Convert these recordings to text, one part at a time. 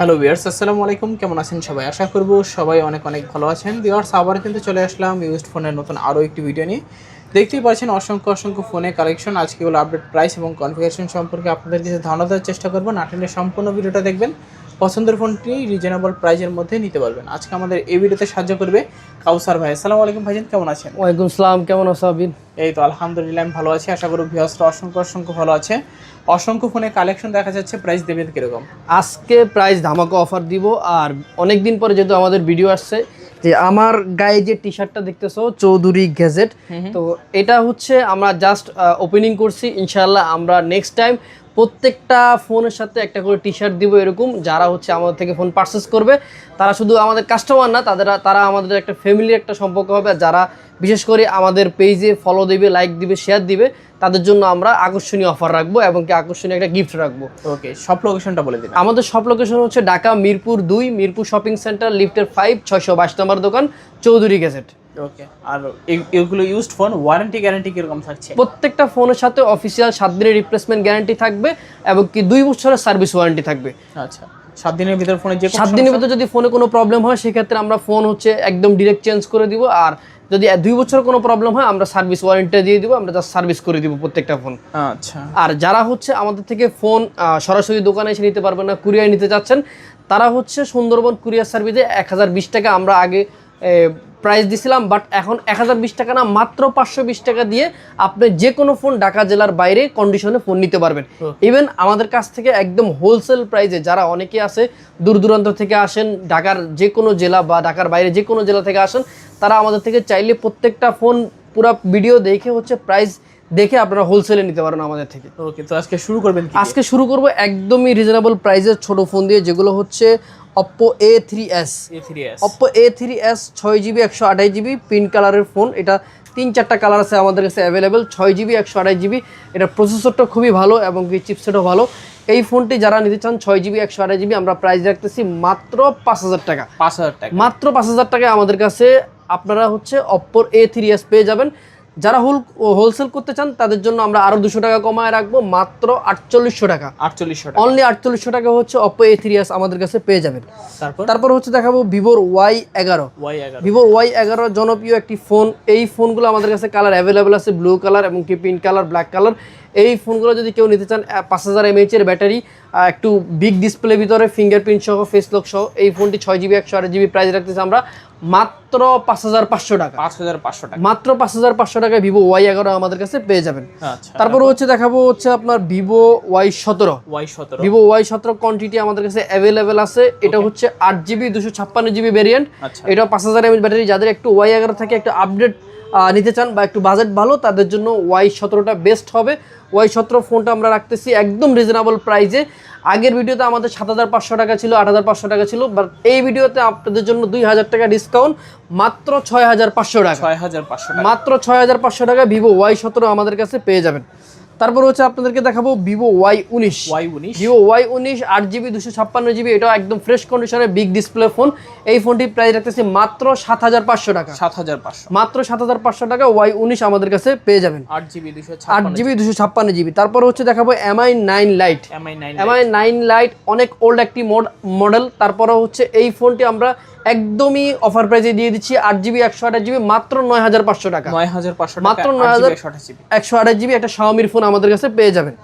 Hello viewers আসসালামু আলাইকুম। কেমন আছেন সবাই? আশা করব সবাই অনেক অনেক ভালো আছেন। ভিউয়ার্স আবার কিন্তু চলে আসলাম ইউজড ফোনের নতুন আরও একটি ভিডিও নিয়ে। দেখতেই পাচ্ছেন অসংখ্য অসংখ্য ফোনে কালেকশন আজকে হলো আপডেট প্রাইস এবং কনফিগারেশন সম্পর্কে আপনাদের কিছু ধারণা দেওয়ার চেষ্টা করব। নাটেনের সম্পূর্ণ ভিডিওটা দেখবেন। পছন্দের ফোনটি রিজনেবল প্রাইসের মধ্যে নিতে পারবেন। আজকে আমাদের এই ভিডিওতে সাহায্য করবে কাউসার ভাই। আসসালামু আলাইকুম ভাইজান কেমন আছেন? ওয়ালাইকুম সালাম কেমন আছো আবির এই তো আলহামদুলিল্লাহ আমি ভালো আছি। আশা করি ভিউয়ার্সরা অসংখ্য অসংখ্য ভালো আছে। অসংখ্য ফোনে কালেকশন দেখা যাচ্ছে প্রাইস দেবেন কীরকম? আজকে প্রাইস ধামাকা অফার দিব আর অনেক দিন পরে যেহেতু আমাদের ভিডিও আসছে যে আমার গায়ে যে টি শার্টটা দেখতেছো চৌধুরী গ্যাজেট তো এটা হচ্ছে আমরা জাস্ট ওপেনিং করছি। ইনশাল্লাহ আমরা নেক্সট টাইম প্রত্যেকটা ফোনের সাথে একটা করে টি শার্ট দিব এরকম। যারা হচ্ছে আমাদের থেকে ফোন পারচেস করবে, তারা শুধু আমাদের কাস্টমার না, তাদের, তারা আমাদের একটা ফ্যামিলির একটা সম্পর্ক হবে। যারা, বিশেষ করে আমাদের পেজে ফলো দেবে লাইক দিবে শেয়ার দিবে তাদের জন্য আমরা আকর্ষণীয় অফার রাখব এবং কি আকর্ষণীয় একটা গিফট রাখব। ওকে সব লোকেশনটা বলে দিন আমাদের সব লোকেশন হচ্ছে ঢাকা মিরপুর দুই মিরপুর শপিং সেন্টার লিফটের ফাইভ ছয়শো বাইশ নম্বর দোকান চৌধুরী গেজেট ওকে আর এগুলো ইউজড ফোন ওয়ারেন্টি গ্যারান্টি কীরকম থাকছে? প্রত্যেকটা ফোনের সাথে অফিসিয়াল সাত দিনের রিপ্লেসমেন্ট গ্যারান্টি থাকবে এবং কি দুই বছরের সার্ভিস ওয়ারেন্টি থাকবে। আচ্ছা সাত দিনের ভিতর ফোনে যে সাত দিনের ভিতরে যদি ফোনে কোনো প্রবলেম হয় সেক্ষেত্রে আমরা ফোন হচ্ছে একদম ডিরেক্ট চেঞ্জ করে দিব। আর যদি দুই বছর কোনো প্রবলেম হয় আমরা সার্ভিস ওয়ারেন্টি দিয়ে দিব আমরা জাস্ট সার্ভিস করে দিব প্রত্যেকটা ফোন আচ্ছা। আর যারা হচ্ছে আমাদের থেকে ফোন সরাসরি দোকানে এসে নিতে পারবেন না কুরিয়ার নিতে চাচ্ছেন তারা হচ্ছে সুন্দরবন কুরিয়ার সার্ভিসে এক হাজার বিশ টাকা আমরা আগে প্রাইস দিছিলাম বাট এখন এক হাজার বিশ টাকা না মাত্র পাঁচশো বিশ টাকা দিয়ে আপনি যে কোনো ফোন ঢাকা জেলার বাইরে কন্ডিশনে ফোন নিতে পারবেন। ইভেন আমাদের কাছ থেকে একদম হোলসেল প্রাইসে যারা অনেকে আছে দূর দূরান্ত থেকে আসেন ঢাকার যে কোনো জেলা বা ঢাকার বাইরে যে কোনো জেলা থেকে আসেন তারা আমাদের থেকে চাইলে প্রত্যেকটা ফোন পুরো ভিডিও দেখে হচ্ছে প্রাইস দেখে আপনারা হোলসেলে নিতে পারেন আমাদের থেকে। ওকে তো আজকে শুরু করবেন আজকে শুরু করব একদমই রিজনেবল প্রাইসের ছোট ফোন দিয়ে যেগুলো হচ্ছে Oppo A three S Oppo A three S ছয় জিবি একশো আঠাশ জিবি পিঙ্ক কালারের ফোন এটা তিন চারটা কালার আছে আমাদের কাছে অ্যাভেলেবেল ছয় জিবি একশো আঠাশ জিবি এটা প্রসেসরটা খুবই ভালো এবং কি চিপসেটও ভালো। এই ফোনটি যারা নিতে চান ছয় জিবি একশো আঠাশ জিবি আমরা প্রাইস রাখতেছি মাত্র পাঁচ হাজার টাকা। পাঁচ হাজার টাকা। মাত্র পাঁচ হাজার টাকায় আমাদের কাছে আপনারা হচ্ছে অপ্পোর এ থ্রি এস পেয়ে যাবেন। যারা হোল হোলসেল করতে চান তাদের জন্য আমরা আরও দুশো টাকা কমায় রাখব মাত্র আটচল্লিশশো টাকা। আটচল্লিশশো টাকা। অনলি আটচল্লিশশো টাকা হচ্ছে অপো এ থ্রি এস আমাদের কাছে পেয়ে যাবেন। তারপর? তারপর হচ্ছে দেখাবো ভিভোর ওয়াই এগারো। ওয়াই এগারো। ভিভোর ওয়াই এগারো জনপ্রিয় একটি ফোন এই ফোনগুলো আমাদের কাছে কালার অ্যাভেলেবেল আছে ব্লু কালার এবং কি পিঙ্ক কালার ব্ল্যাক কালার এই ফোনগুলো যদি কেউ নিতে চান পাঁচ হাজার এমএইচ এর ব্যাটারি একটু বিগ ডিসপ্লে ভিতরে ফিঙ্গারপ্রিন্ট সহ ফেস লক সহ এই ফোনটি ছয় জিবি একশো আট জিবি প্রাইস রাখতেছি আমরা। মাত্র পাঁচ হাজার পাঁচশো টাকা। পাঁচ হাজার পাঁচশো টাকা। মাত্র পাঁচ হাজার পাঁচশো টাকায় ভিভো ওয়াই এগারো আমাদের কাছে পেয়ে যাবেন। আচ্ছা তারপর হচ্ছে দেখাবো হচ্ছে আপনার ভিভো ওয়াই সতেরো। ওয়াই সতেরো। ভিভো ওয়াই সতেরো কোয়ান্টিটি আমাদের কাছে অ্যাভেলেবেল আছে। এটা হচ্ছে আট জিবি দুশো ছাপ্পান্ন জিবি ভেরিয়েন্ট আচ্ছা। এটা পাঁচ হাজার এমএচ ব্যাটারি যাদের একটু ওয়াই এগারো থাকে একটু আপডেট নিতে চান বা একটু বাজেট ভালো তাদের জন্য ওয়াই সতেরোটা বেস্ট হবে। ওয়াই সতেরো ফোনটা আমরা রাখতেছি একদম রিজনেবল প্রাইজে আগের ভিডিওতে আমাদের সাত হাজার পাঁচশো টাকা ছিল আট হাজার পাঁচশো টাকা ছিল বাট এই ভিডিওতে আপনাদের জন্য দুই হাজার টাকা ডিসকাউন্ট মাত্র ছয় হাজার পাঁচশো টাকা। ছয় হাজার পাঁচশো মাত্র ছয় হাজার পাঁচশো টাকা ভিভো ওয়াই সতেরো আমাদের কাছে পেয়ে যাবেন। তারপর হচ্ছে আপনাদেরকে দেখাবো ভিভো ওয়াই উনিশ। ওয়াই উনিশ। ভিভো ওয়াই উনিশ আট জিবি দুশো ছাপ্পান্ন জিবি এটাও একদম ফ্রেশ কন্ডিশনের বিগ ডিসপ্লে ফোন এই ফোনটির প্রাইস রাখতেছি মাত্র সাত হাজার পাঁচশো টাকা। সাত হাজার পাঁচশো। মাত্র সাত হাজার পাঁচশো টাকা ওয়াই উনিশ আমাদের কাছে পেয়ে যাবেন। আট জিবি দুশো আট জিবি দুশো ছাপ্পান্ন জিবি তারপর হচ্ছে দেখাবো Mi nine lite Mi nine Mi nine lite অনেক ওল্ড একটি মডেল তারপরে হচ্ছে এই ফোনটি আমরা একদমই অফার প্রাইসে দিয়ে দিচ্ছি আট জিবি একশো আঠাশ জিবি মাত্র নয় হাজার পাঁচশো টাকা। নয় হাজার পাঁচশো মাত্র নয় হাজার- একশো আঠাশ জিবি একটা শাওমির ফোন আমাদের কাছে পেয়ে যাবেন।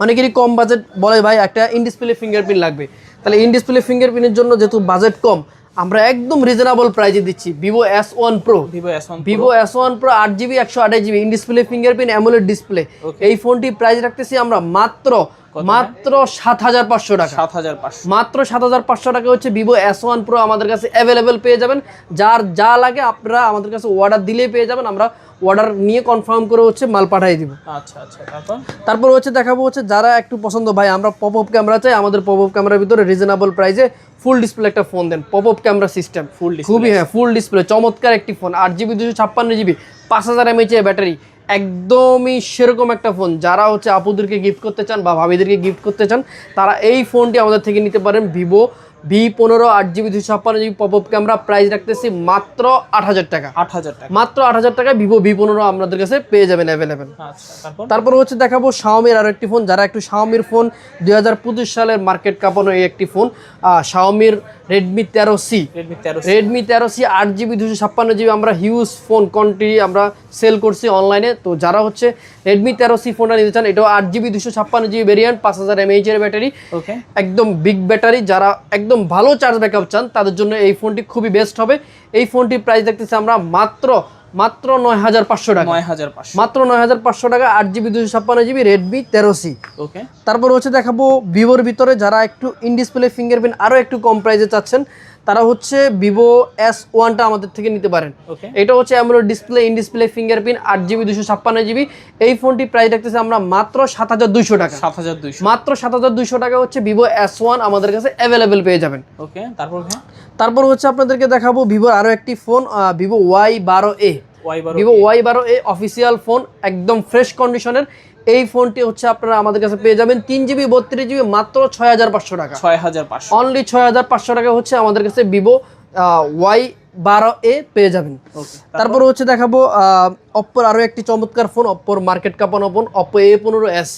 অনেকেরই কম বাজেট বলে ভাই একটা ইন ডিসপ্লে ফিঙ্গারপ্রিন্ট লাগবে। তাহলে ইনডিসপ্লে ফিঙ্গারপ্রিন্টের জন্য যেহেতু বাজেট কম আমরা একদম রিজনেবল প্রাইজে দিচ্ছি Vivo S one pro Vivo S one Vivo S one pro আট জিবি একশো আঠাশ GB in display fingerprint AMOLED display এই ফোনটি প্রাইস রাখতেছি আমরা মাত্র মাত্র সাত হাজার পাঁচশো টাকা। সাত হাজার পাঁচশো। মাত্র সাত হাজার পাঁচশো টাকা হচ্ছে ভিভো এস ওয়ান প্রো আমাদের কাছে অ্যাভেলেবেল পেয়ে যাবেন। যার যা লাগে আপনারা আমাদের কাছে অর্ডার দিলেই পেয়ে যাবেন। আমরা অর্ডার নিয়ে কনফার্ম করে হচ্ছে মাল পাঠিয়ে দিব। আচ্ছা আচ্ছা তারপর? তারপর হচ্ছে দেখাবো হচ্ছে যারা একটু পছন্দ ভাই আমরা পপ আপ ক্যামেরা চাই। আমাদের পপ আপ ক্যামেরার ভিতরে রিজনেবল প্রাইসে ফুল ডিসপ্লে একটা ফোন দেন। Pop up camera system display। খুবই হ্যাঁ ফুল ডিসপ্লে চমৎকার একটি ফোন আট জিবি দুশো ছাপ্পান্ন জিবি পাঁচ হাজার এমএইচ ব্যাটারি একদমই সেরকম একটা ফোন যারা হচ্ছে আপুদেরকে গিফট করতে চান বা ভাবিদেরকে গিফট করতে চান, তারা এই ফোনটি আমাদের থেকে নিতে পারেন ভিভো ভি পনেরো আট জিবি দুশো ছাপ্পান্ন GB pop up camera price রাখতেছি মাত্র আট হাজার টাকা। আট হাজার টাকা। মাত্র আট হাজার টাকায় ভিভো ভি পনেরো আপনাদের কাছে পেয়ে যাবেন অ্যাভেলেবেল আচ্ছা তারপর? হচ্ছে দেখাবো শাওমির আরও একটি ফোন যারা একটু শাওমির ফোন দুই হাজার পঁচিশ সালের মার্কেট কাঁপানো এই একটি ফোন শাওমির রেডমি তেরো সি। রেডমি তেরো সি। আট জিবি দুশো ছাপ্পান্ন জিবি আমরা হিউজ ফোন কোয়ান্টিটি আমরা সেল করছি অনলাইনে তো যারা হচ্ছে রেডমি তেরো সি ফোনটা নিতে চান এটাও আট জিবি দুশো ছাপ্পান্ন জিবি ভেরিয়েন্ট পাঁচ হাজার এমএইচ এর ব্যাটারি একদম বিগ ব্যাটারি যারা একদম ভালো চার্জ ব্যাকআপ চান তাদের জন্য এই ফোনটি খুবই বেস্ট হবে। এই ফোনটির প্রাইস দেখতেছি আমরা মাত্র মাত্র নয় হাজার পাঁচশো টাকা। নয় হাজার পাঁচশো। মাত্র নয় হাজার পাঁচশো টাকা আট জিবি দুশো ছাপ্পান্ন জিবি রেডমি তেরো সি ওকে তারপর হচ্ছে দেখাবো ভিভোর ভিতরে যারা একটু ইন ডিসপ্লে ফিঙ্গারপ্রিন্ট আরও একটু কম প্রাইসে চাচ্ছেন তারা হচ্ছে ভিভো এস ওয়ানটা আমাদের থেকে নিতে পারেন। এটা হচ্ছে AMOLED display in display fingerprint আট জিবি দুশো ছাপ্পান্ন জিবি। এই ফোনটি প্রাইস রাখতেছে আমরা মাত্র সাত হাজার দুইশো টাকা। সাত হাজার দুইশো। মাত্র সাত হাজার দুইশো টাকা হচ্ছে ভিভো এস ওয়ান আমাদের কাছে অ্যাভেলেবেল পেয়ে যাবেন। ওকে তারপর তারপর হচ্ছে আপনাদেরকে দেখাবো ভিভোর আরও একটি ফোন ভিভো ওয়াই বারো এ ভিভো ওয়াই বারো এ অফিসিয়াল ফোন একদম ফ্রেশ কন্ডিশনের এই ফোনটি হচ্ছে আপনারা আমাদের কাছে পেয়ে যাবেন তিন জিবি বত্রিশ জিবি মাত্র ছয় হাজার পাঁচশো টাকা। ছয় হাজার পাঁচশো। অনলি ছয় হাজার পাঁচশো টাকা হচ্ছে আমাদের কাছে ভিভো ওয়াই বারো এ পেয়ে যাবেন। তারপর? হচ্ছে দেখাবো অপ্পোর আরও একটি চমৎকার ফোন অপ্পোর মার্কেট কাপানো ফোন অপ্পো এ পনেরো এস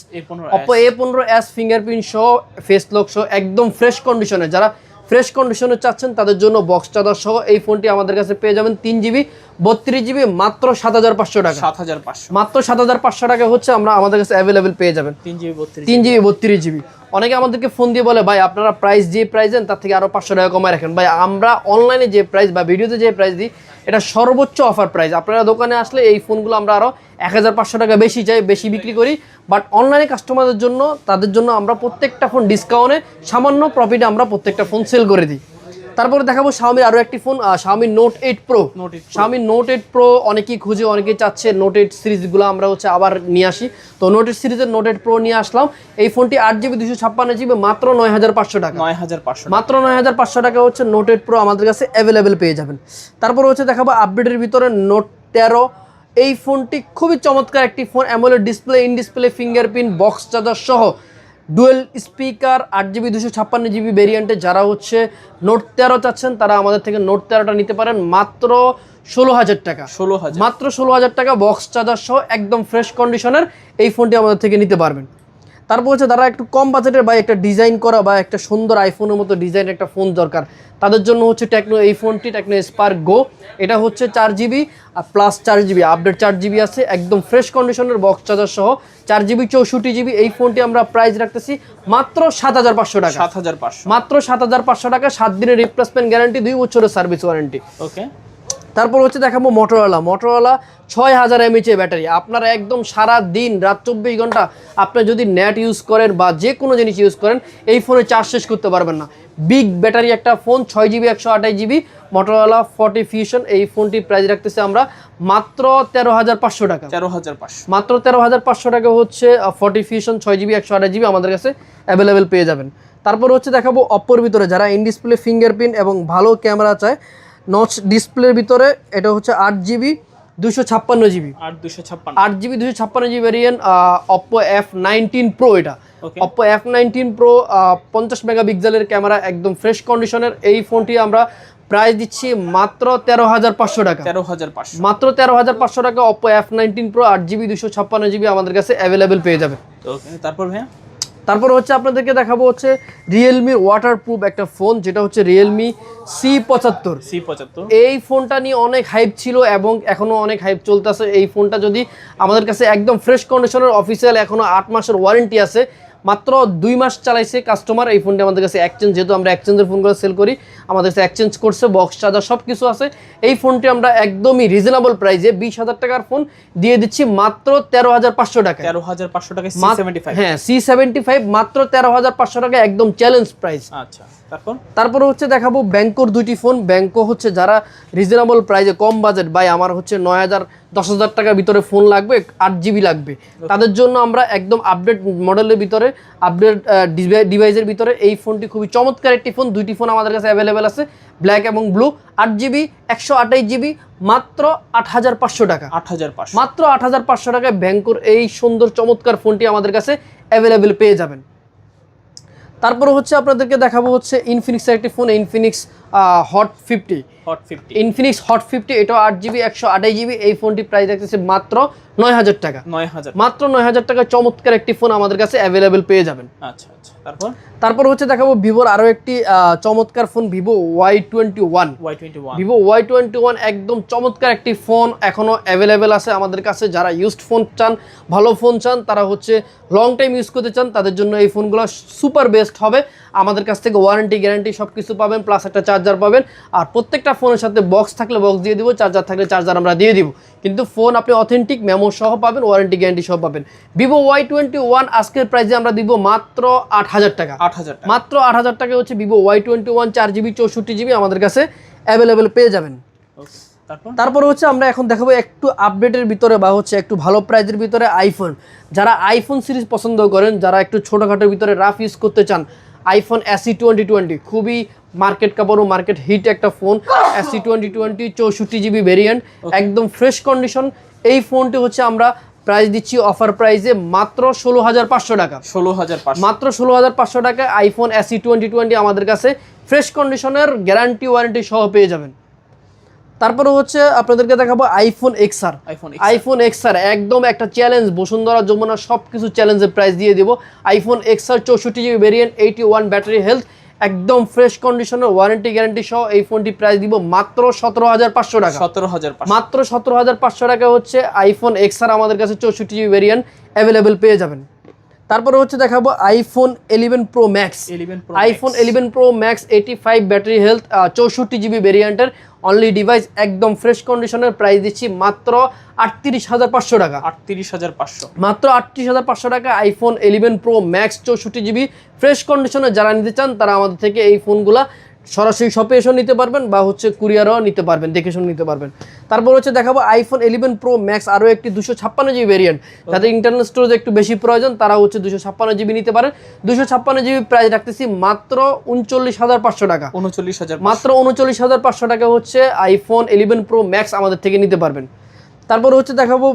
অপ্পো এ পনেরো এস ফিঙ্গারপ্রিন্ট সহ ফেস লক সহ একদম ফ্রেশ কন্ডিশনে যারা ফ্রেশ কন্ডিশনে চাচ্ছেন তাদের জন্য বক্স চাদার সহ এই ফোনটি আমাদের কাছে পেয়ে যাবেন তিন জিবি বত্রিশ জিবি মাত্র সাত হাজার পাঁচশো টাকা। সাত হাজার পাঁচশো। মাত্র সাত হাজার পাঁচশো টাকা হচ্ছে আমরা আমাদের কাছে অ্যাভেলেবেল পেয়ে যাবেন। তিন জিবি বত্রিশ তিন জিবি বত্রিশ জিবি অনেকে আমাদেরকে ফোন দিয়ে বলে, ভাই, আপনারা প্রাইস যে প্রাইস দেন, তার থেকে আরও পাঁচশো টাকা কমায় রাখেন। ভাই, আমরা অনলাইনে যে প্রাইস বা ভিডিওতে যে প্রাইস দিই, এটা সর্বোচ্চ অফার প্রাইস আপনারা দোকানে আসলে এই ফোনগুলো আমরা আরও এক হাজার পাঁচশো টাকা বেশি চাই, বেশি বিক্রি করি। বাট অনলাইনে কাস্টমারদের জন্য, তাদের জন্য আমরা প্রত্যেকটা ফোন ডিসকাউন্টে সামান্য প্রফিটে আমরা প্রত্যেকটা ফোন সেল করে দিই। তারপরে দেখাবো শাওমির আরও একটি phone Xiaomi Note eight Pro Note 8 Pro। Xiaomi Note eight Pro অনেকেই খুঁজে অনেকেই চাচ্ছে নোট এইট সিরিজগুলো আমরা হচ্ছে আবার নিয়ে আসি। তো নোট এইট সিরিজের নোট এইট প্রো নিয়ে আসলাম। এই ফোনটি আট জিবি দুশো ছাপ্পান্ন জিবি মাত্র নয় হাজার পাঁচশো টাকা। নয় হাজার পাঁচশো মাত্র নয় হাজার পাঁচশো টাকা হচ্ছে নোট এইট প্রো আমাদের কাছে অ্যাভেলেবেল পেয়ে যাবেন। তারপর হচ্ছে দেখাবো আপডেটের ভিতরে নোট তেরো। এই ফোনটি খুবই চমৎকার একটি phone AMOLED display in display fingerprint box charger সহ। ডুয়েল স্পিকার আট জিবি দুশো ছাপ্পান্ন জিবি ভেরিয়েন্টে যারা হচ্ছে নোট তেরো চাচ্ছেন তারা আমাদের থেকে নোট তেরোটা নিতে পারেন। মাত্র ষোলো হাজার টাকা। ষোলো হাজার। মাত্র ষোলো হাজার টাকা বক্স চার্জার সহ একদম ফ্রেশ কন্ডিশনের এই ফোনটি আমাদের থেকে নিতে পারবেন। তারপর হচ্ছে তারা একটু কম বাজেটের বা একটা ডিজাইন করা বা একটা সুন্দর আইফোনের মতো ডিজাইন একটা ফোন দরকার। তাদের জন্য হচ্ছে টেকনো এই ফোনটি টেকনো স্পার্ক গো এটা হচ্ছে চার জিবি আর প্লাস চার জিবি আপডেট চার জিবি আছে একদম ফ্রেশ কন্ডিশনের বক্স চার্জার সহ। চার জিবি চৌষট্টি জিবি এই ফোনটি আমরা প্রাইস রাখতেছি মাত্র সাত হাজার পাঁচশো টাকা। সাত হাজার পাঁচশো। মাত্র সাত হাজার পাঁচশো টাকা সাত দিনের রিপ্লেসমেন্ট গ্যারান্টি দুই বছরের সার্ভিস ওয়ারেন্টি ওকে তারপর হচ্ছে দেখাবো মোটরওয়ালা মোটরওয়ালা ছয় হাজার এমএইচ এর ব্যাটারি। আপনারা একদম সারা দিন রাত চব্বিশ ঘণ্টা আপনি যদি নেট ইউজ করেন বা যে কোনো জিনিস ইউজ করেন এই ফোনে চার্জ শেষ করতে পারবেন না। বিগ ব্যাটারি একটা ফোন ছয় জিবি একশো আঠাশ জিবি মোটরওয়ালা ফর্টি ফিউশন এই ফোনটি প্রাইস রাখতেছে আমরা মাত্র তেরো হাজার পাঁচশো টাকা। তেরো হাজার পাঁচশো। মাত্র তেরো হাজার পাঁচশো টাকা হচ্ছে ফর্টি ফিউশন ছয় জিবি একশো আঠাশ জিবি আমাদের কাছে অ্যাভেলেবেল পেয়ে যাবেন। তারপর হচ্ছে দেখাবো অপ্পোর ভিতরে যারা ইন ডিসপ্লে ফিঙ্গারপ্রিন্ট এবং ভালো ক্যামেরা চায় নচ ডিসপ্লের ভিতরে এটা হচ্ছে আট জিবি দুশো ছাপ্পান্ন জিবি। আট দুশো ছাপ্পান্ন। আট জিবি দুশো ছাপ্পান্ন GB variant Oppo F nineteen pro এটা. অপ্পো এফ নাইনটিন প্রো পঞ্চাশ মেগাপিক্সেলের ক্যামেরা একদম ফ্রেশ কন্ডিশনের এই ফোনটি আমরা প্রাইস দিচ্ছি মাত্র তেরো হাজার পাঁচশো টাকা। তেরো হাজার পাঁচশো। মাত্র তেরো হাজার পাঁচশো টাকা অপো এফ নাইনটিন প্রো আট জিবি দুশো ছাপ্পান্ন জিবি আমাদের কাছে অ্যাভেলেবেল পেয়ে যাবে। তারপর ভাইয়া? তারপর হচ্ছে আপনাদেরকে দেখাবো হচ্ছে রিয়েলমির ওয়াটারপ্রুফ একটা ফোন যেটা হচ্ছে রিয়েলমি সি পঁচাত্তর। সি পঁচাত্তর। এই ফোনটা নিয়ে অনেক হাইপ ছিল এবং এখনও অনেক হাইপ চলতেছে। এই ফোনটা যদি আমাদের কাছে একদম ফ্রেশ কন্ডিশনের অফিসিয়াল এখনও আট মাসের ওয়ারেন্টি আছে মাত্র দুই মাস চালাইছে কাস্টমার এই ফোনটি আমাদের কাছে এক্সচেঞ্জ যেহেতু আমরা এক্সচেঞ্জের ফোনগুলো সেল করি আমাদের কাছে এক্সচেঞ্জ করছে বক্স চার্জার সব কিছু আছে। এই ফোনটি আমরা একদমই রিজনেবল প্রাইসে বিশ হাজার টাকার ফোন দিয়ে দিচ্ছি মাত্র তেরো হাজার পাঁচশো টাকা তেরো হাজার পাঁচশো টাকা হ্যাঁ সি সেভেন্টি ফাইভ মাত্র তেরো হাজার পাঁচশো টাকা একদম চ্যালেঞ্জ প্রাইস আচ্ছা। তারপর তারপরে হচ্ছে দেখাবো ব্যাংকোর দুইটি ফোন। ব্যাংকো হচ্ছে যারা রিজনেবল প্রাইসে কম বাজেট বাই আমার হচ্ছে নয় হাজার দশ হাজার টাকার ভিতরে ফোন লাগবে আট জিবি লাগবে। তাদের জন্য আমরা একদম আপডেট মডেলের ভিতরে আপডেট ডিভাইসের ভিতরে এই ফোনটি খুবই চমৎকার একটি ফোন দুইটি ফোন আমাদের কাছে অ্যাভেলেবেল আছে ব্ল্যাক এবং ব্লু আট জিবি একশো আঠাইশ জিবি মাত্র আট হাজার পাঁচশো টাকা। আট হাজার পাঁচশো। মাত্র আট হাজার পাঁচশো টাকায় ব্যাংকোর এই সুন্দর চমৎকার ফোনটি আমাদের কাছে অ্যাভেলেবেল পেয়ে যাবেন। তারপরে হচ্ছে আপনাদেরকে দেখাবো হচ্ছে ইনফিনিক্সের একটি phone Infinix Hot fifty Hot fifty Infinix Hot fifty আট জিবি একশো আঠাশ জিবি এই ফোনটি প্রাইস রাখতেছে মাত্র নয় হাজার টাকা। নয় হাজার মাত্র নয় হাজার টাকা চমৎকার একটি ফোন আমাদের কাছে অ্যাভেলেবেল পেয়ে যাবেন। আচ্ছা আচ্ছা। তারপর? তারপর হচ্ছে দেখাবো ভিভোর আরও একটি চমৎকার phone Vivo Y twenty one. Y twenty one. Vivo Y twenty one একদম চমৎকার একটি ফোন এখনও অ্যাভেলেবেল আছে আমাদের কাছে। যারা ইউজড ফোন চান ভালো ফোন চান তারা হচ্ছে লং টাইম ইউজ করতে চান তাদের জন্য এই ফোনগুলো সুপার বেস্ট হবে। আমাদের কাছ থেকে ওয়ারেন্টি গ্যারান্টি সব কিছু পাবেন প্লাস একটা চার্জার পাবেন। আর প্রত্যেকটা ফোনের সাথে বক্স থাকলে বক্স দিয়ে দিব চার্জার থাকলে চার্জার আমরা দিয়ে দিব। কিন্তু ফোন আপনি অথেন্টিক মেমো সহ পাবেন ওয়ারেন্টি গ্যারান্টি সহ পাবেন। ভিভো ওয়াই টোয়েন্টি ওয়ান আজকের প্রাইসে আমরা দিব মাত্র আট হাজার টাকা। আট হাজার মাত্র আট হাজার টাকা হচ্ছে ভিভো ওয়াই টোয়েন্টি ওয়ান চার জিবি চৌষট্টি জিবি আমাদের কাছে অ্যাভেলেবেল পেয়ে যাবেন। তারপর? হচ্ছে আমরা এখন দেখাবো একটু আপডেটের ভিতরে বা হচ্ছে একটু ভালো প্রাইজের ভিতরে আইফোন যারা আইফোন সিরিজ পছন্দ করেন যারা একটু ছোটোখাটোর ভিতরে রাফ ইউজ করতে চান আইফোন এসি টোয়েন্টি টোয়েন্টি খুবই মার্কেট কাপড় মার্কেট হিট একটা ফোন এসি টোয়েন্টি টোয়েন্টি চৌষট্টি জিবি ভেরিয়েন্ট একদম ফ্রেশ কন্ডিশন এই ফোনটি হচ্ছে আমরা প্রাইস দিচ্ছি অফার প্রাইসে মাত্র ষোলো হাজার পাঁচশো টাকা। ষোলো হাজার মাত্র ষোলো হাজার পাঁচশো টাকা আইফোন এসি টোয়েন্টি টোয়েন্টি আমাদের কাছে ফ্রেশ কন্ডিশনের গ্যারান্টি ওয়ারেন্টি সহ পেয়ে যাবেন। তারপরে হচ্ছে আপনাদেরকে দেখাবো iPhone XR iPhone iPhone XR একদম একটা চ্যালেঞ্জ বসুন্ধরা যমুনা সব কিছু চ্যালেঞ্জের প্রাইস দিয়ে দিব। আইফোন এক্সআর চৌষট্টি GB variant eighty one battery health একদম ফ্রেশ কন্ডিশনের ওয়ারেন্টি গ্যারান্টি সহ এই ফোনটি প্রাইস দিব মাত্র সতেরো হাজার পাঁচশো টাকা। সতেরো হাজার মাত্র সতেরো হাজার পাঁচশো টাকা হচ্ছে আইফোন এক্সআর আমাদের কাছে চৌষট্টি জিবি ভেরিয়েন্ট অ্যাভেলেবেল পেয়ে যাবেন। তারপরে হচ্ছে দেখাবো iPhone eleven Pro Max iPhone eleven Pro Max eighty five battery health চৌষট্টি জিবি ভেরিয়েন্টের অনলি ডিভাইস একদম ফ্রেশ কন্ডিশনের প্রাইস দিচ্ছি মাত্র আটত্রিশ হাজার পাঁচশো টাকা। আটত্রিশ হাজার পাঁচশো। মাত্র আটত্রিশ হাজার পাঁচশো টাকা আইফোন ইলেভেন প্রো ম্যাক্স চৌষট্টি জিবি ফ্রেশ কন্ডিশনে যারা নিতে চান তারা আমাদের থেকে এই ফোনগুলা সরাসরি শপে এসেও নিতে পারবেন বা হচ্ছে কুরিয়ারও নিতে পারবেন দেখে শুনে নিতে পারবেন। তারপর হচ্ছে দেখাবো আইফোন ইলেভেন প্রো ম্যাক্স আরও একটি দুশো ছাপ্পান্ন জিবি ভেরিয়েন্ট যাদের ইন্টারনাল স্টোরেজ একটু বেশি প্রয়োজন তারা হচ্ছে দুশো ছাপ্পান্ন জিবি নিতে পারেন দুশো ছাপ্পান্ন জিবি প্রাইস রাখতেছি মাত্র উনচল্লিশ হাজার পাঁচশো টাকা। উনচল্লিশ হাজার মাত্র উনচল্লিশ হাজার পাঁচশো টাকা হচ্ছে আইফোন ইলেভেন প্রো ম্যাক্স আমাদের থেকে নিতে পারবেন। তারপর হচ্ছে দেখাবো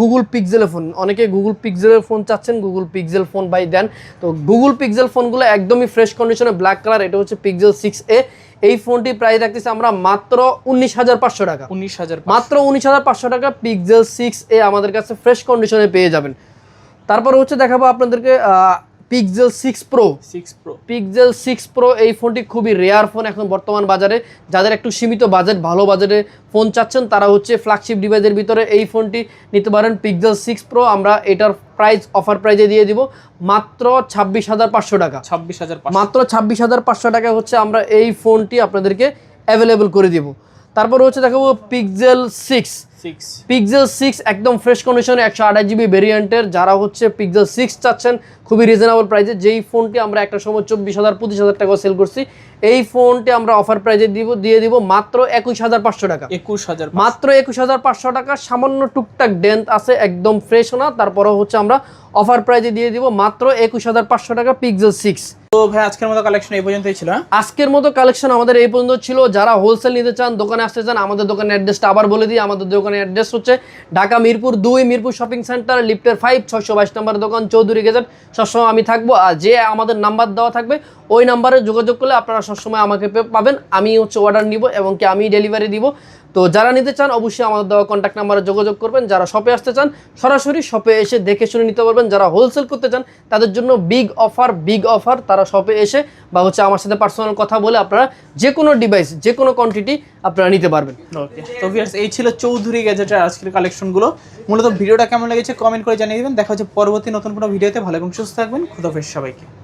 গুগল পিক্সেলের ফোন অনেকে গুগল পিক্সেলের ফোন চাচ্ছেন গুগল পিক্সেল ফোন বাই দেন। তো গুগল পিক্সেল ফোনগুলো একদমই ফ্রেশ কন্ডিশনে ব্ল্যাক কালার এটা হচ্ছে পিক্সেল সিক্স এ এই ফোনটি প্রাইস রাখতেছি আমরা মাত্র উনিশ হাজার পাঁচশো টাকা। উনিশ হাজার মাত্র উনিশ হাজার পাঁচশো টাকা পিক্সেল সিক্স এ আমাদের কাছে ফ্রেশ কন্ডিশনে পেয়ে যাবেন। তারপর হচ্ছে দেখাবো আপনাদেরকে Pixel six Pro six Pro Pixel six Pro এই ফোনটি খুবই রেয়ার ফোন এখন বর্তমান বাজারে। যাদের একটু সীমিত বাজেট ভালো বাজেটে ফোন চাচ্ছেন তারা হচ্ছে ফ্ল্যাগশিপ ডিভাইসের ভিতরে এই ফোনটি নিতে পারেন। পিক্সেল সিক্স প্রো আমরা এটার প্রাইস অফার প্রাইজে দিয়ে দিব মাত্র ছাব্বিশ হাজার পাঁচশো টাকা। ছাব্বিশ হাজার মাত্র ছাব্বিশ হাজার পাঁচশো টাকা হচ্ছে আমরা এই ফোনটি আপনাদেরকে অ্যাভেলেবেল করে দিব। তারপর হচ্ছে দেখাবো পিকজেল সিক্স পিক্সেল সিক্স একদম ফ্রেশ কন্ডিশনে একশো আঠাশ জিবি ভেরিয়েন্টের যারা হচ্ছে পিক্সেল সিক্স চাচ্ছেন খুবই রিজনেবল প্রাইসে যেই ফোনটি আমরা একটা সময় চব্বিশ হাজার পঁচিশ হাজার টাকা সেল করছি এই ফোনটি আমরা অফার প্রাইজে দিব দিয়ে দিব মাত্র একুশ হাজার পাঁচশো টাকা। একুশ হাজার মাত্র একুশ হাজার পাঁচশো টাকা সামান্য টুকটাক ডেন্থ আছে একদম ফ্রেশ না। তারপরেও হচ্ছে আমরা অফার প্রাইজে দিয়ে দিব মাত্র একুশ হাজার পাঁচশো টাকা পিক্সেল সিক্স তো ভাই আজকের মতো কালেকশন এই পর্যন্তই ছিল? আজকের মতো কালেকশন আমাদের এই পর্যন্ত ছিল। যারা হোলসেল নিতে চান দোকানে আসতে চান আমাদের দোকানের অ্যাড্রেসটা আবার বলে দিই। আমাদের দোকানের অ্যাড্রেস হচ্ছে ঢাকা মিরপুর দুই মিরপুর শপিং সেন্টার লিফটের ফাইভ ছশো বাইশ নম্বর দোকান চৌধুরী গেজেট। সবসময় আমি থাকব। আর যে আমাদের নাম্বার দেওয়া থাকবে ওই নাম্বারে যোগাযোগ করলে আপনারা সবসময় আমাকে পাবেন। আমি হচ্ছে অর্ডার নিব এবং কি আমি ডেলিভারি দিব। তো যারা নিতে চান, অবশ্যই আমাদের দেওয়া কন্ট্যাক্ট নাম্বারে যোগাযোগ করবেন। যারা শপে আসতে চান, সরাসরি শপে এসে দেখে শুনে নিতে পারবেন। যারা হোলসেল করতে চান, তাদের জন্য বিগ অফার বিগ অফার তারা শপে এসে বা হচ্ছে আমার সাথে পার্সোনাল কথা বলে আপনারা যে কোনো ডিভাইস যে কোনো কোয়ান্টিটি আপনারা নিতে পারবেন। এই ছিল চৌধুরী গ্যাজেটের আজকের কালেকশনগুলো মূলত ভিডিওটা কেমন লেগেছে কমেন্ট করে জানিয়ে দেবেন। দেখা হচ্ছে পরবর্তী নতুন কোনো ভিডিওতে ভালো এবং সুস্থ থাকবেন। খুদাফেজ সবাইকে।